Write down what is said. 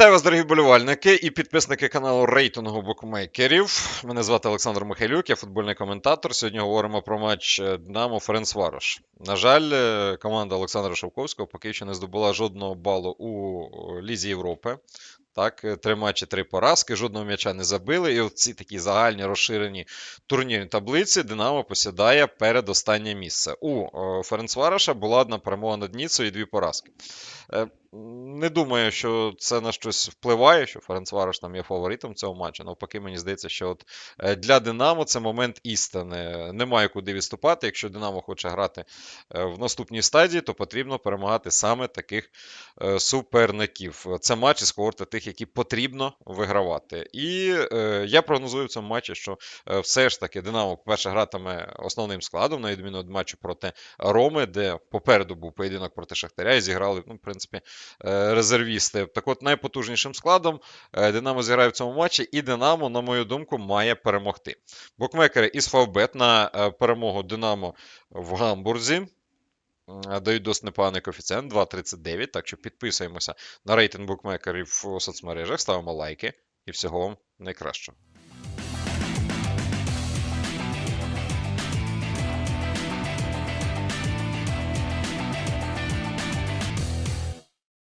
Вітаю вас, дорогі болівальники і підписники каналу рейтингу букмекерів. Мене звати Олександр Михайлюк, я футбольний коментатор. Сьогодні говоримо про матч е, Динамо Ференцварош. На жаль, е, команда Олександра Шовковського поки що не здобула жодного балу у е, Лізі Європи. Так, три матчі, три поразки, жодного м'яча не забили. І оці такі загальні розширені турнірні таблиці Динамо посідає передостаннє місце. У Ференцвароша була одна перемога над Ніцею і дві поразки. Не думаю, що це на щось впливає, що Ференцварош там є фаворитом цього матчу. Навпаки, мені здається, що от е, для Динамо це момент істини. Немає куди відступати. Якщо Динамо хоче грати е, в наступній стадії, то потрібно перемагати саме таких е, суперників. Це матч із когорти тих, які потрібно вигравати. І я прогнозую в цьому матчі, що все ж таки Динамо, по-перше, гратиме основним складом, на відміну від матчу проти Роми, де попереду був поєдинок проти Шахтаря і зіграли, ну, в принципі, резервісти. Так от найпотужнішим складом е, Динамо зіграє в цьому матчі, і Динамо, на мою думку, має перемогти. Букмекери із Фавбет на е, перемогу Динамо в Гамбурзі. Дають досить непоганий коефіцієнт 2,39. Так що підписуємося на рейтинг букмекерів у соцмережах, ставимо лайки і всього вам найкращого.